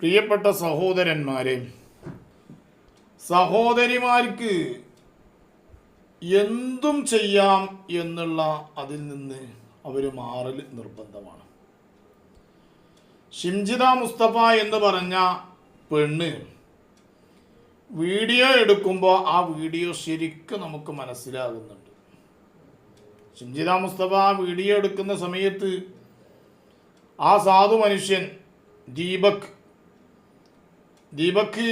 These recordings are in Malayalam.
പ്രിയപ്പെട്ട സഹോദരന്മാരെ സഹോദരിമാർക്ക് എന്തും ചെയ്യാം എന്നുള്ള അതിൽ നിന്ന് അവർ മാറൽ നിർബന്ധമാണ്. ഷിംജിത മുസ്തഫ എന്ന് പറഞ്ഞ പെണ്ണ് വീഡിയോ എടുക്കുമ്പോൾ ആ വീഡിയോ ശരിക്കും നമുക്ക് മനസ്സിലാകുന്നുണ്ട്. ഷിംജിത മുസ്തഫ വീഡിയോ എടുക്കുന്ന സമയത്ത് ആ സാധു മനുഷ്യൻ ദീപക് ദീപക്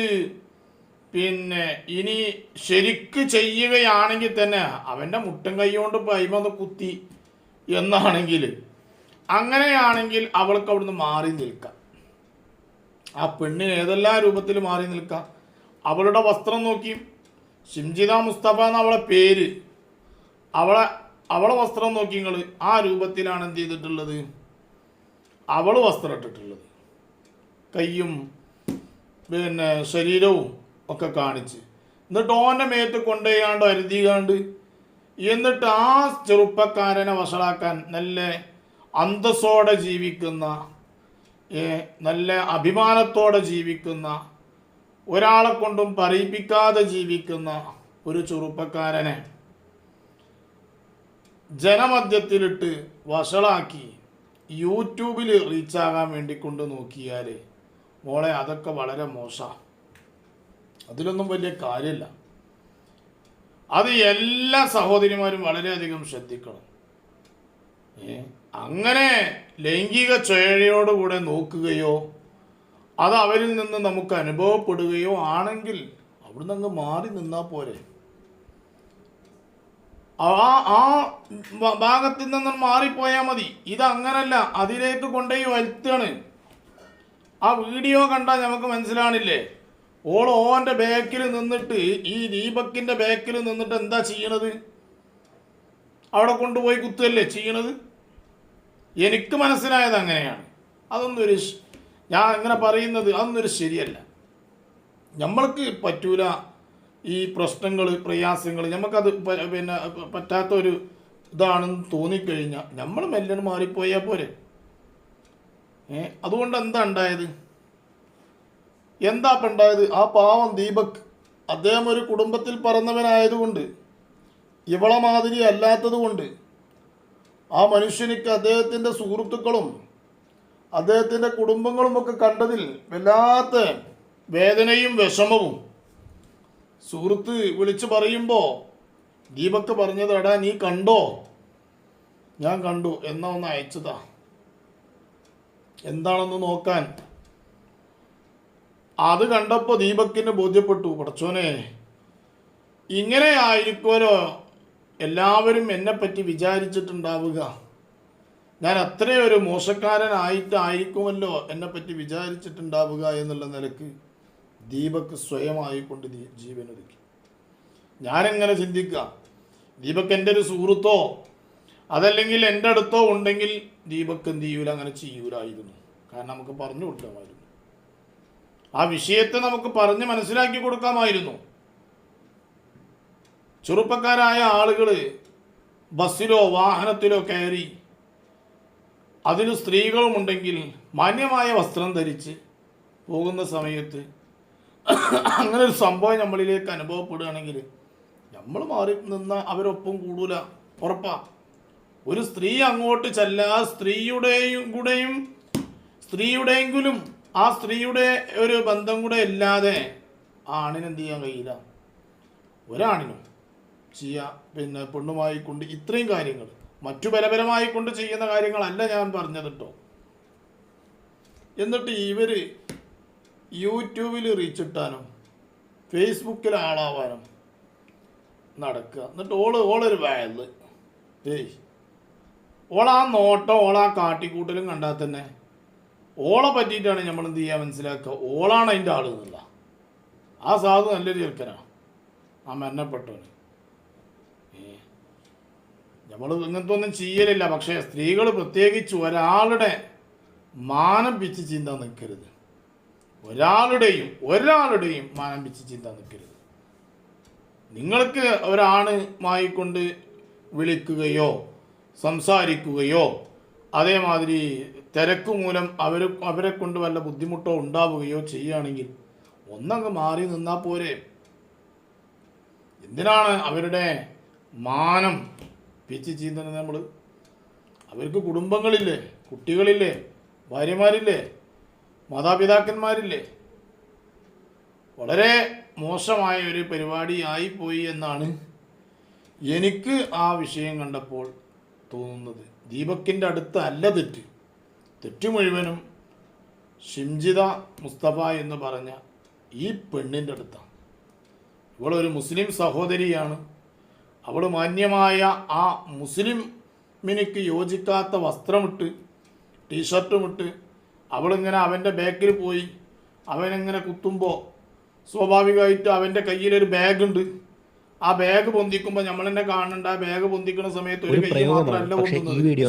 പിന്നെ ഇനി ശരിക്ക് ചെയ്യുകയാണെങ്കിൽ തന്നെ അവന്റെ മുട്ടും കൈ കൊണ്ട് പൈമന്ന് കുത്തി എന്നാണെങ്കിൽ അങ്ങനെയാണെങ്കിൽ അവൾക്ക് അവിടുന്ന് മാറി നിൽക്കാം. ആ പെണ്ണിന് ഏതെല്ലാം രൂപത്തിൽ മാറി നിൽക്കാം? അവളുടെ വസ്ത്രം നോക്കി ഷിംജിത മുസ്തഫ എന്ന അവളെ പേര്. അവളെ അവളെ വസ്ത്രം നോക്കി നിങ്ങൾ ആ രൂപത്തിലാണ് എന്ത് ചെയ്തിട്ടുള്ളത്? അവൾ വസ്ത്രം ഇട്ടിട്ടുള്ളത്. കയ്യും പിന്നെ ശരീരവും ഒക്കെ കാണിച്ച്. എന്നിട്ട് ഓന്റെ മേത്ത് കൊണ്ടുപോയാണ്ട് അരുതികാണ്ട് എന്നിട്ട് ആ ചെറുപ്പക്കാരനെ വഷളാക്കാൻ നല്ല അന്തസ്സോടെ ജീവിക്കുന്ന നല്ല അഭിമാനത്തോടെ ജീവിക്കുന്ന ഒരാളെ കൊണ്ടും പറയിപ്പിക്കാതെ ജീവിക്കുന്ന ഒരു ചെറുപ്പക്കാരനെ ജനമധ്യത്തിലിട്ട് വഷളാക്കി യൂട്യൂബിൽ റീച്ചാകാൻ വേണ്ടി കൊണ്ട് നോക്കിയാൽ മോളെ അതൊക്കെ വളരെ മോശമാണ് അതിലൊന്നും വലിയ കാര്യമില്ല. അത് എല്ലാ സഹോദരിമാരും വളരെയധികം ശ്രദ്ധിക്കണം. അങ്ങനെ ലൈംഗിക ചേഴയോടുകൂടെ നോക്കുകയോ അത് അവരിൽ നിന്ന് നമുക്ക് അനുഭവപ്പെടുകയോ ആണെങ്കിൽ അവിടുന്ന് അങ്ങ് മാറി നിന്നാൽ പോരെ. ആ ആ ഭാഗത്ത് നിന്ന് മാറിപ്പോയാൽ മതി. ഇത് അങ്ങനല്ല അതിലേക്ക് കൊണ്ടുപോയി വരുത്താണ്. ആ വീഡിയോ കണ്ടാൽ നമുക്ക് മനസ്സിലാണില്ലേ? ഓൾ ഓന്റെ ബാക്കിൽ നിന്നിട്ട് ഈ ദീപക്കിന്റെ ബാക്കിൽ നിന്നിട്ട് എന്താ ചെയ്യണത്? അവിടെ കൊണ്ടുപോയി കുത്തുകല്ലേ ചെയ്യണത്? എനിക്ക് മനസ്സിലായത് അങ്ങനെയാണ്. അതൊന്നും ഒരു ഞാൻ അങ്ങനെ പറയുന്നത് അതൊന്നൊരു ശരിയല്ല. നമ്മൾക്ക് പറ്റൂല ഈ പ്രശ്നങ്ങൾ പ്രയാസങ്ങൾ നമുക്കത് പിന്നെ പറ്റാത്തൊരു ഇതാണെന്ന് തോന്നിക്കഴിഞ്ഞാൽ നമ്മൾ മെല്ലന് മാറിപ്പോയാൽ പോരെ. അതുകൊണ്ട് എന്താ ഉണ്ടായത്? എന്താ ഇപ്പം ഉണ്ടായത്? ആ പാവം ദീപക് അദ്ദേഹം ഒരു കുടുംബത്തിൽ പറന്നവനായതുകൊണ്ട് ഇവളെ മാതിരി അല്ലാത്തത് കൊണ്ട് ആ മനുഷ്യനിക്ക് അദ്ദേഹത്തിന്റെ സുഹൃത്തുക്കളും അദ്ദേഹത്തിന്റെ കുടുംബങ്ങളും ഒക്കെ കണ്ടതിൽ വല്ലാത്ത വേദനയും വിഷമവും. സുഹൃത്ത് വിളിച്ചു പറയുമ്പോൾ ദീപക് പറഞ്ഞത് എടാ നീ കണ്ടോ? ഞാൻ കണ്ടു. എന്നാ ഒന്ന് അയച്ചതാ. എന്താണെന്ന് നോക്കാൻ. അത് കണ്ടപ്പോൾ ദീപക്കിന് ബോധ്യപ്പെട്ടു പടച്ചോനെ ഇങ്ങനെ ആയിരിക്കുമല്ലോ എല്ലാവരും എന്നെപ്പറ്റി വിചാരിച്ചിട്ടുണ്ടാവുക. ഞാൻ അത്രയൊരു മോശക്കാരനായിട്ടായിരിക്കുമല്ലോ എന്നെപ്പറ്റി വിചാരിച്ചിട്ടുണ്ടാവുക എന്നുള്ള നിലയ്ക്ക് ദീപക് സ്വയമായിക്കൊണ്ട് ജീവനൊരുക്കി. ഞാനെങ്ങനെ ചിന്തിക്കുക ദീപക് എന്റെ ഒരു സുഹൃത്തോ അതല്ലെങ്കിൽ എന്റെ അടുത്തോ ഉണ്ടെങ്കിൽ ദീപക്ക് എന്ത് ചെയ്യൂല? അങ്ങനെ ചെയ്യൂലായിരുന്നു. കാരണം നമുക്ക് പറഞ്ഞു കൊടുക്കാമായിരുന്നു. ആ വിഷയത്തെ നമുക്ക് പറഞ്ഞ് മനസ്സിലാക്കി കൊടുക്കാമായിരുന്നു. ചെറുപ്പക്കാരായ ആളുകൾ ബസ്സിലോ വാഹനത്തിലോ കയറി അതിന് സ്ത്രീകളുമുണ്ടെങ്കിൽ മാന്യമായ വസ്ത്രം ധരിച്ച് പോകുന്ന സമയത്ത് അങ്ങനെ ഒരു സംഭവം നമ്മളിലേക്ക് അനുഭവപ്പെടുകയാണെങ്കിൽ നമ്മൾ മാറി നിന്ന അവരൊപ്പം കൂടൂല. ഉറപ്പാ. ഒരു സ്ത്രീ അങ്ങോട്ട് ചെല്ല സ്ത്രീയുടെയും കൂടെയും സ്ത്രീയുടെയെങ്കിലും ആ സ്ത്രീയുടെ ഒരു ബന്ധം കൂടെ ഇല്ലാതെ ആ എന്ത് ചെയ്യാൻ കഴിയില്ല. ഒരാണിനും ചെയ്യുക പിന്നെ പെണ്ണുമായി കൊണ്ട് ഇത്രയും കാര്യങ്ങൾ മറ്റു ബലപരമായി കൊണ്ട് ചെയ്യുന്ന കാര്യങ്ങളല്ല ഞാൻ പറഞ്ഞത് കേട്ടോ എന്നിട്ട് ഇവർ യൂട്യൂബിൽ റീച്ച് ഇട്ടാനും ഫേസ്ബുക്കിൽ ആളാവാനും നടക്കുക. എന്നിട്ട് ഓൾ ഓളൊരു വയൽ. ഏയ് ഓളാ നോട്ടം ഓളാ കാട്ടിക്കൂട്ടലും കണ്ടാൽ തന്നെ ഓളെ പറ്റിയിട്ടാണ് നമ്മൾ എന്ത് ചെയ്യുക മനസ്സിലാക്കുക. ഓളാണ് അതിന്റെ ആൾ എന്നുള്ള. ആ സാധു നല്ലൊരു ചെറുക്കനാണ് ആ മരണപ്പെട്ടവന്. നമ്മൾ ഇങ്ങനത്തെ ഒന്നും ചെയ്യലില്ല. പക്ഷേ സ്ത്രീകൾ പ്രത്യേകിച്ച് ഒരാളുടെ മാനം പിച്ച് ചിന്ത നിൽക്കരുത്. ഒരാളുടെയും ഒരാളുടെയും മാനം പിച്ച് ചിന്ത നിൽക്കരുത്. നിങ്ങൾക്ക് ഒരാണുമായി കൊണ്ട് വിളിക്കുകയോ സംസാരിക്കുകയോ അതേമാതിരി തിരക്ക് മൂലം അവർ അവരെ കൊണ്ട് വല്ല ബുദ്ധിമുട്ടോ ഉണ്ടാവുകയോ ചെയ്യുകയാണെങ്കിൽ ഒന്നങ്ങ് മാറി നിന്നാൽ പോരെ. എന്തിനാണ് അവരുടെ മാനം പിച്ച് ചെയ്യുന്നത് നമ്മൾ അവർക്ക് കുടുംബങ്ങളില്ലേ കുട്ടികളില്ലേ ഭാര്യമാരില്ലേ മാതാപിതാക്കന്മാരില്ലേ? വളരെ മോശമായ ഒരു പരിപാടിയായിപ്പോയി എന്നാണ് എനിക്ക് ആ വിഷയം കണ്ടപ്പോൾ തോന്നുന്നത്. ദീപക്കിന്റെ അടുത്ത് അല്ല തെറ്റ്. തെറ്റ് മുഴുവനും ഷിംജിത മുസ്തഫ എന്ന് പറഞ്ഞ ഈ പെണ്ണിന്റെ അടുത്താണ്. ഇവളൊരു മുസ്ലിം സഹോദരിയാണ്. അവൾ മാന്യമായ ആ മുസ്ലിം മിനിക്ക് യോജിക്കാത്ത വസ്ത്രമിട്ട് ടീഷർട്ടുമിട്ട് അവളിങ്ങനെ അവന്റെ ബാക്കിൽ പോയി അവനിങ്ങനെ കുത്തുമ്പോൾ സ്വാഭാവികമായിട്ട് അവന്റെ കയ്യിലൊരു ബാഗുണ്ട്. ആ ബാഗ് പൊന്തിക്കുമ്പോ നമ്മൾ തന്നെ കാണണ്ട. ആ ബാഗ് പൊന്തിക്കുന്ന സമയത്ത് ഒരു പ്രയോഗമാണ് പക്ഷേ ഈ വീഡിയോ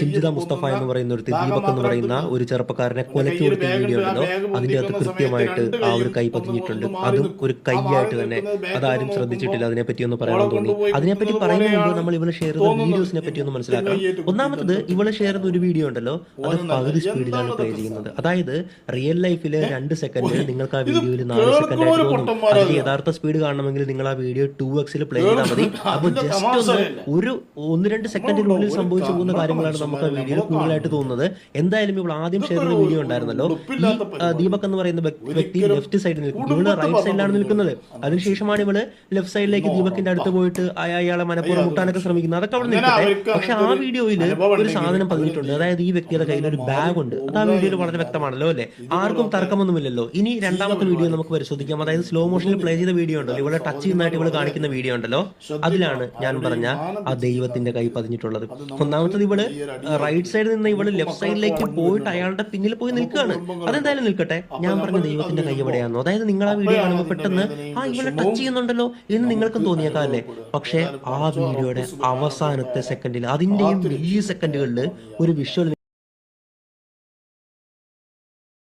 ഷിംജിത മുസ്തഫ എന്ന് പറയുന്ന ഒരു ദീപക് എന്ന് പറയുന്ന ഒരു ചെറുപ്പക്കാരനെ കൊലക്കി കൊടുത്ത വീഡിയോ ഉണ്ടല്ലോ. അതിന്റെ അകത്ത് കൃത്യമായിട്ട് ആ ഒരു കൈ പതിഞ്ഞിട്ടുണ്ട്. അതും ഒരു കൈയായിട്ട് തന്നെ അതാരും ശ്രദ്ധിച്ചിട്ടില്ല. അതിനെ അതിനെപ്പറ്റി ഒന്ന് പറയാൻ തോന്നി. അതിനെപ്പറ്റി പറയുന്നത് പറയുന്ന മുമ്പ് നമ്മൾ ഇവൾ ഷെയർ ചെയ്ത. വീഡിയോസിനെ പറ്റി ഒന്ന് മനസ്സിലാക്കാം ഒന്നാമത്തത് ഇവൾ ഷെയർ ചെയ്ത ഒരു വീഡിയോ ഉണ്ടല്ലോ. അത്. പകുതി സ്പീഡിലാണ് പ്ലേ ചെയ്യുന്നത്. അതായത് റിയൽ ലൈഫിലെ രണ്ട് സെക്കൻഡിൽ നിങ്ങൾക്ക് ആ വീഡിയോയിൽ നാല് സെക്കൻഡ് ആയിട്ട് യഥാർത്ഥ സ്പീഡ് കാണണമെങ്കിൽ നിങ്ങൾ ആ വീഡിയോ ടു എക്സിൽ പ്ലേ ചെയ്താൽ മതി. അപ്പോൾ ജസ്റ്റ് ഒന്ന് ഒരു ഒന്ന് രണ്ട് സെക്കൻഡിനുള്ളിൽ സംഭവിച്ചു പോകുന്ന കാര്യങ്ങളാണ് നമുക്ക് വീഡിയോ വീഡിയോയിൽ കൂടുതലായിട്ട് തോന്നുന്നത്. എന്തായാലും ഇവിടെ ആദ്യം ഷെയർ ചെയ്ത വീഡിയോ ഉണ്ടായിരുന്നല്ലോ. ദീപക് എന്ന് പറയുന്ന വ്യക്തി ലെഫ്റ്റ് സൈഡിൽ നിൽക്കും ഇവൾ റൈറ്റ് സൈഡിലാണ് നിൽക്കുന്നത്. അതിനുശേഷമാണ് ഇവൾ ലെഫ്റ്റ് സൈഡിലേക്ക് ദീപക്കിന്റെ അടുത്ത് പോയിട്ട് അയ- അയാളെ മനപ്പുറം മുട്ടാനൊക്കെ ശ്രമിക്കുന്നത് അതൊക്കെ അവിടെ നിൽക്കട്ടെ. പക്ഷെ ആ വീഡിയോയിൽ ഒരു സാധനം പതിഞ്ഞിട്ടുണ്ട്. അതായത് ഈ വ്യക്തിയുടെ കയ്യിൽ ഒരു ബാഗ് ഉണ്ട്. അത് ആ വീഡിയോയിൽ വളരെ വ്യക്തമാണല്ലോ അല്ലെ? ആർക്കും തർക്കമൊന്നുമില്ലല്ലോ. ഇനി രണ്ടാമത്തെ വീഡിയോ നമുക്ക് പരിശോധിക്കാം. അതായത് സ്ലോ മോഷനിൽ പ്ലേ ചെയ്ത വീഡിയോ ഉണ്ടല്ലോ. ഇവിടെ ടച്ച് ചെയ്യുന്നതായിട്ട് ഇവൾ കാണിക്കുന്ന വീഡിയോ ഉണ്ടല്ലോ. അതിലാണ് ഞാൻ പറഞ്ഞ ആ ദൈവത്തിന്റെ കൈ പതിഞ്ഞിട്ടുള്ളത്. ഒന്നാമത്തത് ഇവൾ റൈറ്റ് സൈഡിൽ നിന്ന് ഇവൾ ലെഫ്റ്റ് സൈഡിലേക്ക് പോയിട്ട് അയാളുടെ പിന്നിൽ പോയി നിൽക്കുകയാണ്. അതെന്തായാലും നിൽക്കട്ടെ. ഞാൻ പറഞ്ഞ ദൈവത്തിന്റെ കൈ എവിടെയാണോ അതായത് നിങ്ങൾ ആ വീഡിയോ കാണുമ്പോൾ പെട്ടെന്ന് ആ ഇവളെ ടച്ച് ചെയ്യുന്നുണ്ടല്ലോ എന്ന് നിങ്ങൾക്കും തോന്നിയേക്കാല്ലേ പക്ഷെ ആ വീഡിയോയുടെ അവസാനത്തെ സെക്കൻഡിൽ അതിന്റെയും ഈ സെക്കൻഡുകളിൽ ഒരു വിഷ്വൽ